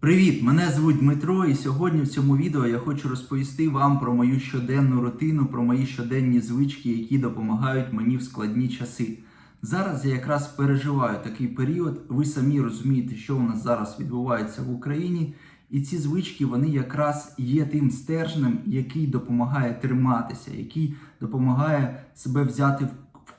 Привіт! Мене звуть Дмитро, і сьогодні в цьому відео я хочу розповісти вам про мою щоденну рутину, про мої щоденні звички, які допомагають мені в складні часи. Зараз я якраз переживаю такий період. Ви самі розумієте, що у нас зараз відбувається в Україні. І ці звички вони якраз є тим стержнем, який допомагає триматися, який допомагає себе взяти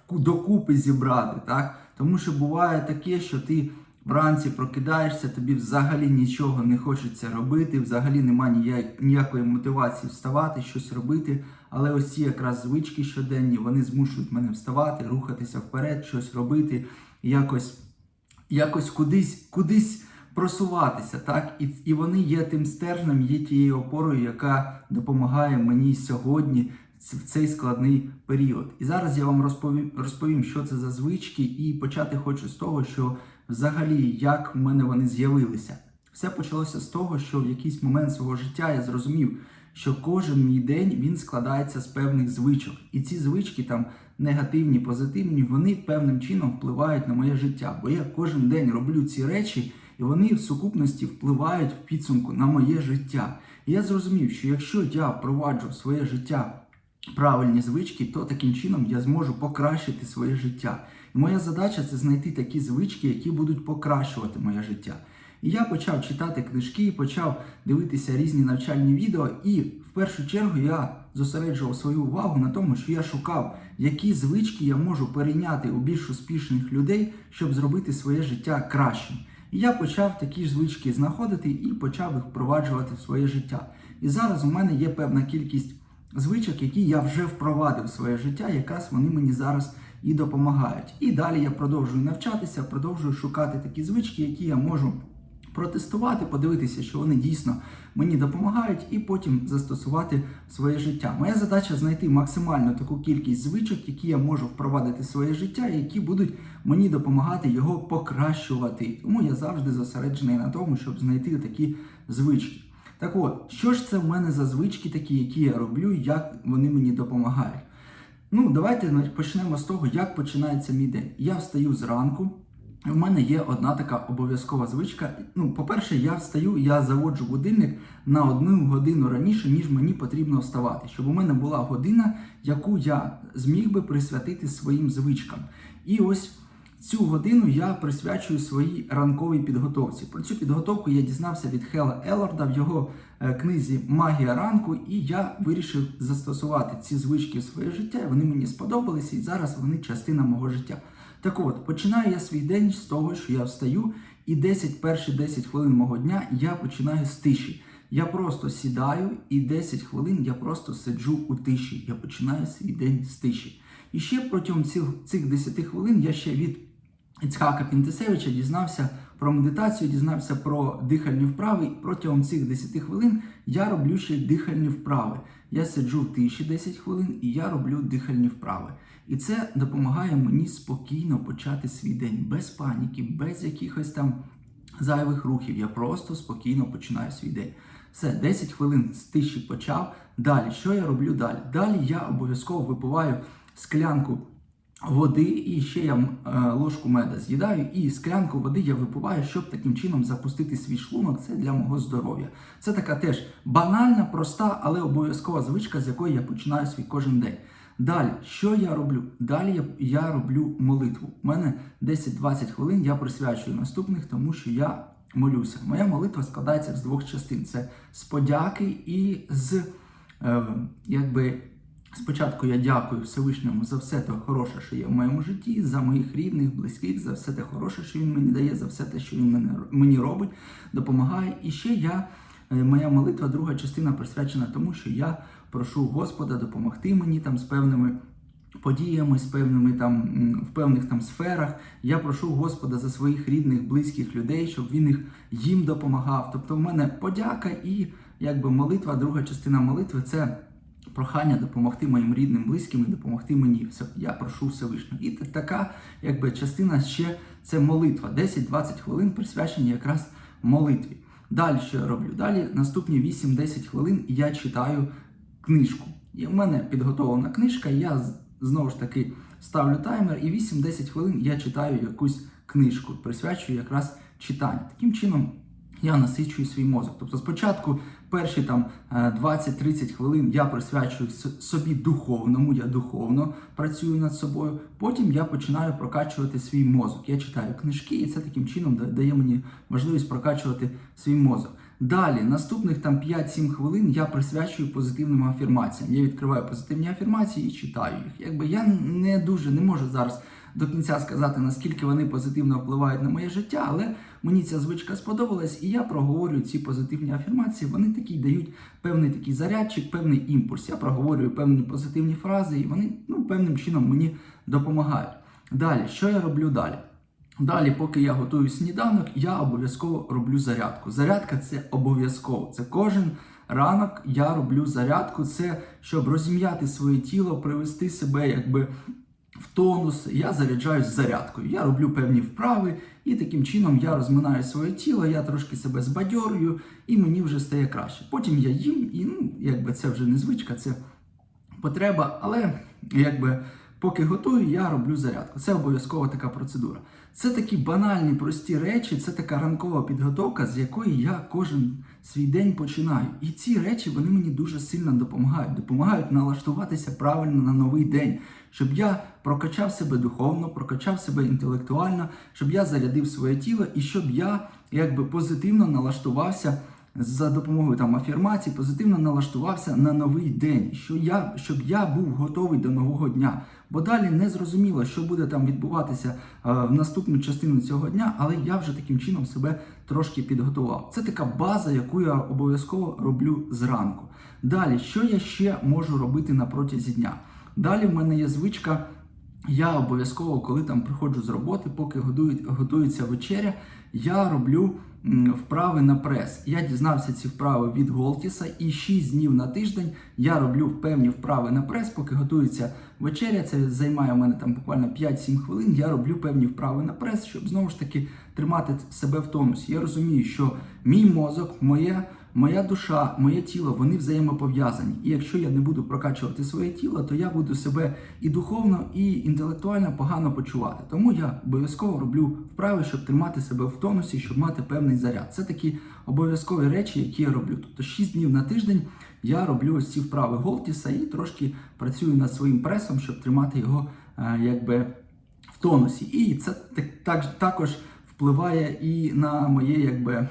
в докупи зібрати. Так? Тому що буває таке, що ти вранці прокидаєшся, тобі взагалі нічого не хочеться робити, взагалі ніяк- ніякої мотивації вставати, щось робити. Але ось ці якраз звички щоденні вони змушують мене вставати, рухатися вперед, щось робити, якось, якось кудись, кудись просуватися. Так? І, і вони є тим стержнем, є тією опорою, яка допомагає мені сьогодні в цей складний період. І зараз я вам розповім, розповім, що це за звички, і почати хочу з того, що взагалі як в мене вони з'явилися. Все почалося з того, що в якийсь момент свого життя я зрозумів, що кожен мій день він складається з певних звичок. І ці звички там негативні, позитивні, вони певним чином впливають на моє життя. Бо я кожен день роблю ці речі, і вони в сукупності впливають в підсумку на моє життя. І я зрозумів, що якщо я впроваджу в своє життя правильні звички, то таким чином я зможу покращити своє життя. І моя задача це знайти такі звички, які будуть покращувати моє життя. І я почав читати книжки, почав дивитися різні навчальні відео, і в першу чергу я зосереджував свою увагу на тому, що я шукав, які звички я можу перейняти у більш успішних людей, щоб зробити своє життя кращим. І я почав такі ж звички знаходити і почав їх впроваджувати в своє життя. І зараз у мене є певна кількість звичок, які я вже впровадив в своє життя, якраз вони мені зараз і допомагають. І далі я продовжую навчатися, продовжую шукати такі звички, які я можу протестувати, подивитися, що вони дійсно мені допомагають, і потім застосувати своє життя. Моя задача знайти максимальну таку кількість звичок, які я можу впровадити в своє життя, і які будуть мені допомагати його покращувати. Тому я завжди зосереджений на тому, щоб знайти такі звички. Так от, що ж це в мене за звички такі, які я роблю, як вони мені допомагають? Ну, давайте почнемо з того, як починається мій день. Я встаю зранку. В мене є одна така обов'язкова звичка. Ну, по-перше, я встаю, я заводжу будильник на одну годину раніше, ніж мені потрібно вставати, щоб у мене була година, яку я зміг би присвятити своїм звичкам. І ось Цю годину я присвячую своїй ранковій підготовці. Про цю підготовку я дізнався від Хела Елларда в його е, книзі Магія ранку, і я вирішив застосувати ці звички в своє життя. Вони мені сподобалися, і зараз вони частина мого життя. Так от, починаю я свій день з того, що я встаю, і 10 перші 10 хвилин мого дня я починаю з тиші. Я просто сідаю, і 10 хвилин я просто сиджу у тиші. Я починаю свій день з тиші. І ще протягом цих 10 хвилин я ще від Іцхака Пінтесевича дізнався про медитацію, дізнався про дихальні вправи. І протягом цих 10 хвилин я роблю ще дихальні вправи. Я сиджу в тиші 10 хвилин і я роблю дихальні вправи. І це допомагає мені спокійно почати свій день без паніки, без якихось там зайвих рухів. Я просто спокійно починаю свій день. Все, 10 хвилин з тиші почав. Далі, що я роблю далі? Далі я обов'язково випиваю склянку води, і ще я е, ложку меда з'їдаю, і склянку води я випиваю, щоб таким чином запустити свій шлунок. Це для мого здоров'я. Це така теж банальна, проста, але обов'язкова звичка, з якої я починаю свій кожен день. Далі, що я роблю? Далі я, я роблю молитву. У мене 10-20 хвилин я присвячую наступних, тому що я молюся. Моя молитва складається з двох частин: це з подяки і з е, якби. Спочатку я дякую Всевишньому за все те хороше, що є в моєму житті, за моїх рідних, близьких, за все те хороше, що він мені дає, за все те, що він мені робить, допомагає. І ще я, е, моя молитва, друга частина присвячена тому, що я прошу Господа допомогти мені там з певними подіями, з певними там в певних там сферах. Я прошу Господа за своїх рідних, близьких людей, щоб він їх їм допомагав. Тобто, в мене подяка і якби молитва, друга частина молитви це прохання допомогти моїм рідним, близьким і допомогти мені. Все, я прошу Всевишнього. І така якби частина ще це молитва. 10-20 хвилин присвячені якраз молитві. Далі що я роблю? Далі наступні 8-10 хвилин я читаю книжку. І в мене підготовлена книжка, я знову ж таки ставлю таймер, і 8-10 хвилин я читаю якусь книжку, присвячую якраз читанню. Таким чином я насичую свій мозок. Тобто спочатку перші там е, 20-30 хвилин я присвячую собі духовному, я духовно працюю над собою. Потім я починаю прокачувати свій мозок. Я читаю книжки, і це таким чином дає мені можливість прокачувати свій мозок. Далі, наступних там 5-7 хвилин я присвячую позитивним афірмаціям. Я відкриваю позитивні афірмації і читаю їх. Якби я не дуже не можу зараз до кінця сказати, наскільки вони позитивно впливають на моє життя, але мені ця звичка сподобалась, і я проговорюю ці позитивні афірмації. Вони такі дають певний такий зарядчик, певний імпульс. Я проговорюю певні позитивні фрази, і вони ну, певним чином мені допомагають. Далі, що я роблю далі? Далі, поки я готую сніданок, я обов'язково роблю зарядку. Зарядка це обов'язково. Це кожен ранок я роблю зарядку. Це щоб розім'яти своє тіло, привести себе якби в тонус. Я заряджаюсь зарядкою. Я роблю певні вправи, і таким чином я розминаю своє тіло, я трошки себе збадьорюю, і мені вже стає краще. Потім я їм, і ну, якби це вже не звичка, це потреба, але якби поки готую, я роблю зарядку. Це обов'язкова така процедура. Це такі банальні, прості речі, це така ранкова підготовка, з якої я кожен свій день починаю. І ці речі вони мені дуже сильно допомагають, допомагають налаштуватися правильно на новий день, щоб я прокачав себе духовно, прокачав себе інтелектуально, щоб я зарядив своє тіло і щоб я якби позитивно налаштувався за допомогою там афірмацій позитивно налаштувався на новий день, що я, щоб я був готовий до нового дня. Bо далі не зрозуміло, що буде там відбуватися е, в наступну частину цього дня, але я вже таким чином себе трошки підготував. Це така база, яку я обов'язково роблю зранку. Далі, що я ще можу робити на протязі дня? Далі в мене є звичка. Я обов'язково, коли там приходжу з роботи, поки готується вечеря, я роблю вправи на прес. Я дізнався ці вправи від Голтіса, і 6 днів на тиждень я роблю певні вправи на прес, поки готується вечеря. Це займає у мене там буквально 5-7 хвилин. Я роблю певні вправи на прес, щоб знову ж таки тримати себе в тонусі. Я розумію, що мій мозок, моє. Моя душа, моє тіло, вони взаємопов'язані. І якщо я не буду прокачувати своє тіло, то я буду себе і духовно, і інтелектуально погано почувати. Тому я обов'язково роблю вправи, щоб тримати себе в тонусі, щоб мати певний заряд. Це такі обов'язкові речі, які я роблю. Тобто 6 днів на тиждень я роблю ось ці вправи Голтіса і трошки працюю над своїм пресом, щоб тримати його е, якби в тонусі. І це так, так, також впливає і на моє якби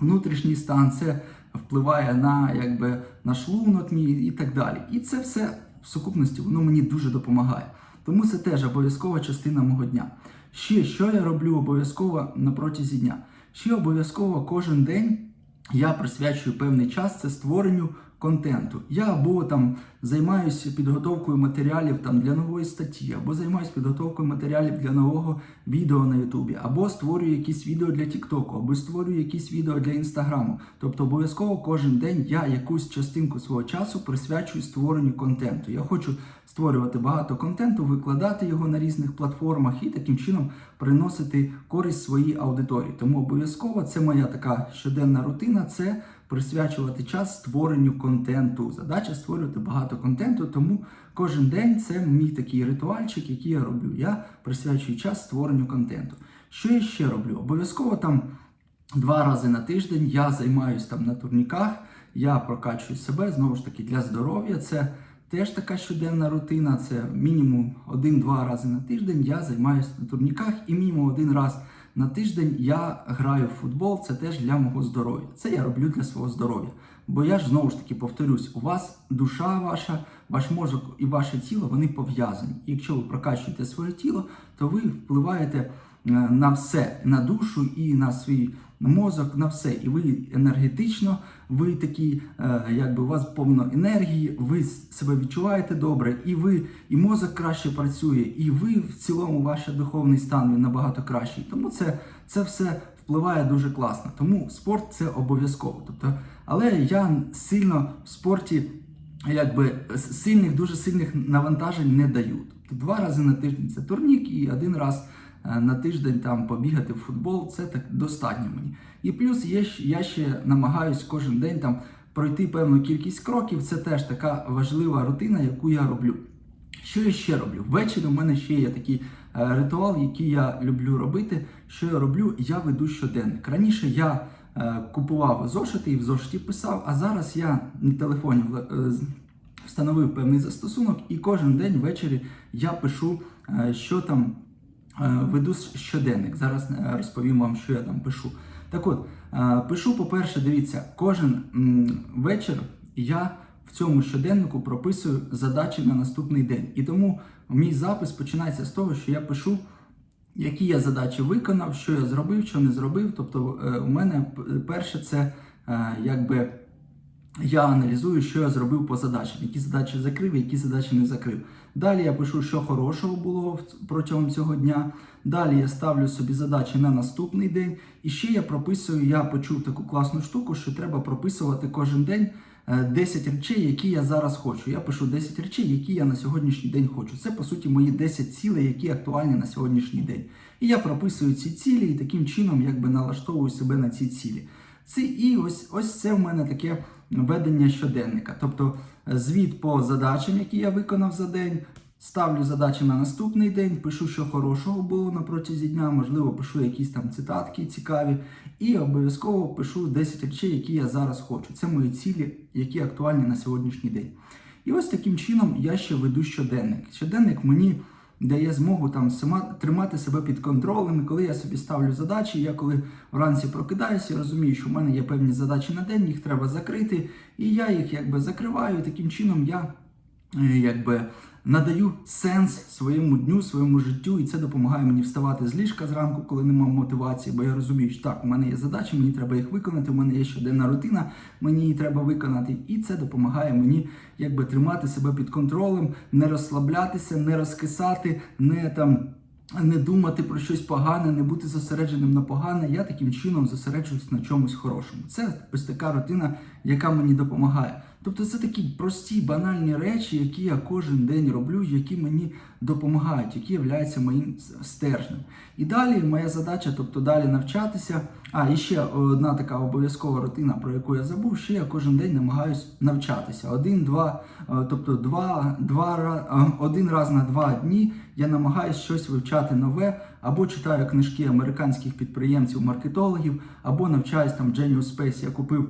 внутрішній стан, це впливає на якби на шлунок і так далі. І це все в сукупності воно мені дуже допомагає. Тому це теж обов'язкова частина мого дня. Ще що я роблю обов'язково на протязі дня? Ще обов'язково кожен день я присвячую певний час це створенню контенту. Я або там займаюся підготовкою матеріалів там для нової статті, або займаюся підготовкою матеріалів для нового відео на Ютубі, або створюю якісь відео для Тіктоку, або створюю якісь відео для Інстаграму. Тобто обов'язково кожен день я якусь частинку свого часу присвячую створенню контенту. Я хочу створювати багато контенту, викладати його на різних платформах і таким чином приносити користь своїй аудиторії. Тому обов'язково це моя така щоденна рутина. Це присвячувати час створенню контенту. Задача створювати багато контенту, тому кожен день це мій такий ритуальчик, який я роблю. Я присвячую час створенню контенту. Що я ще роблю? Обов'язково там два рази на тиждень я займаюся там на турніках, я прокачую себе знову ж таки для здоров'я. Це теж така щоденна рутина. Це мінімум один-два рази на тиждень я займаюся на турніках і мінімум один раз на тиждень я граю в футбол, це теж для мого здоров'я. Це я роблю для свого здоров'я. Бо я ж знову ж таки повторюсь, у вас душа ваша, ваш мозок і ваше тіло вони пов'язані. І якщо ви прокачуєте своє тіло, то ви впливаєте е, на все, на душу і на свій мозок, на все. І ви енергетично, ви такі, е, якби у вас повно енергії, ви себе відчуваєте добре, і ви і мозок краще працює, і ви в цілому ваш духовний стан він набагато кращий. Тому це, це все впливає дуже класно. Тому спорт це обов'язково. Тобто, але я сильно в спорті якби сильних, дуже сильних навантажень не даю. Тобто два рази на тиждень це турнік, і один раз на тиждень там побігати в футбол. Це так достатньо мені. І плюс є я ще намагаюсь кожен день там пройти певну кількість кроків. Це теж така важлива рутина, яку я роблю. Що я ще роблю? Ввечері у мене ще є такий е, ритуал, який я люблю робити. Що я роблю? Я веду щоденник. Раніше я е, купував зошити і в зошиті писав. А зараз я на телефоні е, встановив певний застосунок, і кожен день ввечері я пишу, е, що там е, веду щоденник. Зараз е, розповім вам, що я там пишу. Так от, е, пишу, по-перше, дивіться, кожен вечір я в цьому щоденнику прописую задачі на наступний день. І тому мій запис починається з того, що я пишу, які я задачі виконав, що я зробив, що не зробив. Тобто, е, у мене перше це е, якби. Я аналізую, що я зробив по задачам, які задачі закрив, які задачі не закрив. Далі я пишу, що хорошого було протягом цього дня. Далі я ставлю собі задачі на наступний день. І ще я прописую, я почув таку класну штуку, що треба прописувати кожен день е, 10 речей, які я зараз хочу. Я пишу 10 речей, які я на сьогоднішній день хочу. Це по суті мої 10 цілей, які актуальні на сьогоднішній день. І я прописую ці цілі і таким чином якби налаштовую себе на ці цілі. Це і ось ось це в мене таке ведення щоденника. Тобто е, звіт по задачам, які я виконав за день. Ставлю задачі на наступний день, пишу, що хорошого було на протязі дня, можливо, пишу якісь там цитатки цікаві, і обов'язково пишу 10 речей, які я зараз хочу. Це мої цілі, які актуальні на сьогоднішній день. І ось таким чином я ще веду щоденник. Щоденник мені дає змогу там сама тримати себе під контролем. І коли я собі ставлю задачі, я коли вранці прокидаюся, я розумію, що в мене є певні задачі на день, їх треба закрити, і я їх якби закриваю. І таким чином я е, якби надаю сенс своєму дню, своєму життю, і це допомагає мені вставати з ліжка зранку, коли немає мотивації, бо я розумію, що так, у мене є задачі, мені треба їх виконати, у мене є щоденна рутина, мені її треба виконати. І це допомагає мені якби тримати себе під контролем, не розслаблятися, не розкисати, не там. Не думати про щось погане, не бути зосередженим на погане. Я таким чином зосереджуюсь на чомусь хорошому. Це ось така рутина, яка мені допомагає. Тобто це такі прості, банальні речі, які я кожен день роблю, які мені допомагають, які являються моїм стержнем. І далі моя задача, тобто далі навчатися. А і ще одна така обов'язкова рутина, про яку я забув. Ще я кожен день намагаюсь навчатися. Один, два, е, тобто два, два е, один раз на два дні я намагаюсь щось вивчати нове, або читаю книжки американських підприємців, маркетологів, або навчаюсь там Genius Space. Я купив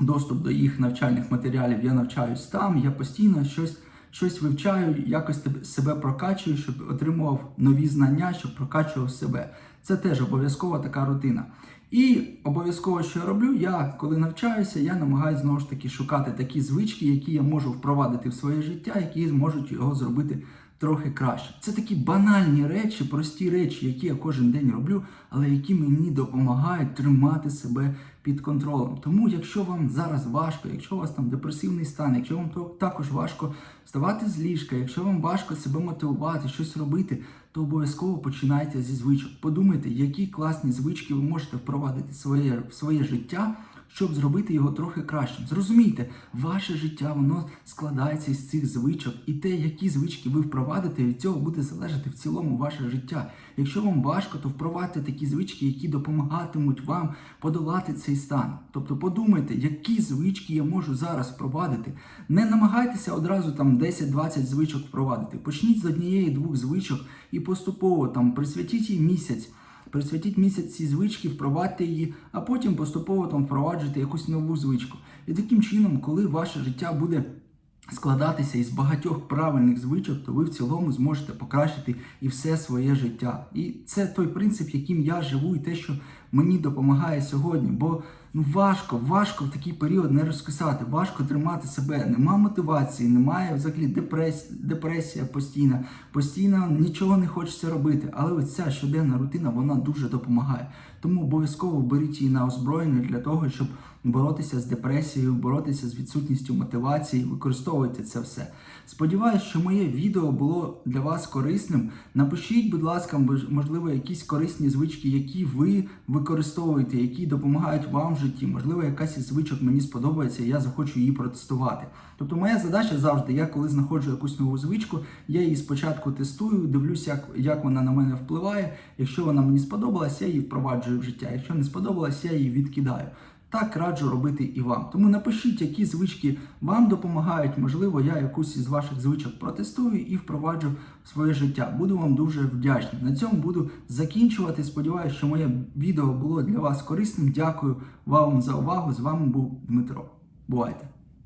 доступ до їх навчальних матеріалів, я навчаюсь там, я постійно щось, щось вивчаю, якось себе прокачую, щоб отримував нові знання, щоб прокачував себе. Це теж обов'язкова така рутина. І обов'язково, що я роблю, я коли навчаюся, я намагаюся знову ж таки шукати такі звички, які я можу впровадити в своє життя, які зможуть його зробити трохи краще. Це такі банальні речі, прості речі, які я кожен день роблю, але які мені допомагають тримати себе під контролем. Тому, якщо вам зараз важко, якщо у вас там депресивний стан, якщо вам то- також важко вставати з ліжка, якщо вам важко себе мотивувати, щось робити, то обов'язково починайте зі звичок. Подумайте, які класні звички ви можете впровадити в своє, в своє життя щоб зробити його трохи кращим. Зрозумійте, ваше життя воно складається із цих звичок, і те, які звички ви впровадите, від цього буде залежати в цілому ваше життя. Якщо вам важко, то впровадьте такі звички, які допомагатимуть вам подолати цей стан. Тобто подумайте, які звички я можу зараз впровадити. Не намагайтеся одразу там 10-20 звичок впровадити. Почніть з однієї-двох звичок і поступово там присвятіть їй місяць. Присвятіть місяць ці звички, впровадьте її, а потім поступово там впроваджуйте якусь нову звичку. І таким чином, коли ваше життя буде складатися із багатьох правильних звичок, то ви в цілому зможете покращити і все своє життя. І це той принцип, яким я живу, і те, що мені допомагає сьогодні. Бо ну важко, важко в такий період не розкисати, важко тримати себе. Нема мотивації, немає взагалі депресія, депресія постійна, постійно нічого не хочеться робити. Але ось ця щоденна рутина вона дуже допомагає. Тому обов'язково беріть її на озброєння для того, щоб боротися з депресією, боротися з відсутністю мотивації, використовуйте це все. Сподіваюсь, що моє відео було для вас корисним. Напишіть, будь ласка, можливо, якісь корисні звички, які ви використовуєте, які допомагають вам в житті. Можливо, якась із звичок мені сподобається, і я захочу її протестувати. Тобто, моя задача завжди, я коли знаходжу якусь нову звичку, я її спочатку тестую, дивлюся, як, як вона на мене впливає. Якщо вона мені сподобалась, я її впроваджую в життя. Якщо не сподобалась, я її відкидаю. Так раджу робити і вам. Тому напишіть, які звички вам допомагають. Можливо, я якусь із ваших звичок протестую і впроваджу в своє життя. Буду вам дуже вдячний. На цьому буду закінчувати. Сподіваюся, що моє відео було для вас корисним. Дякую вам за увагу. З вами був Дмитро. Бувайте!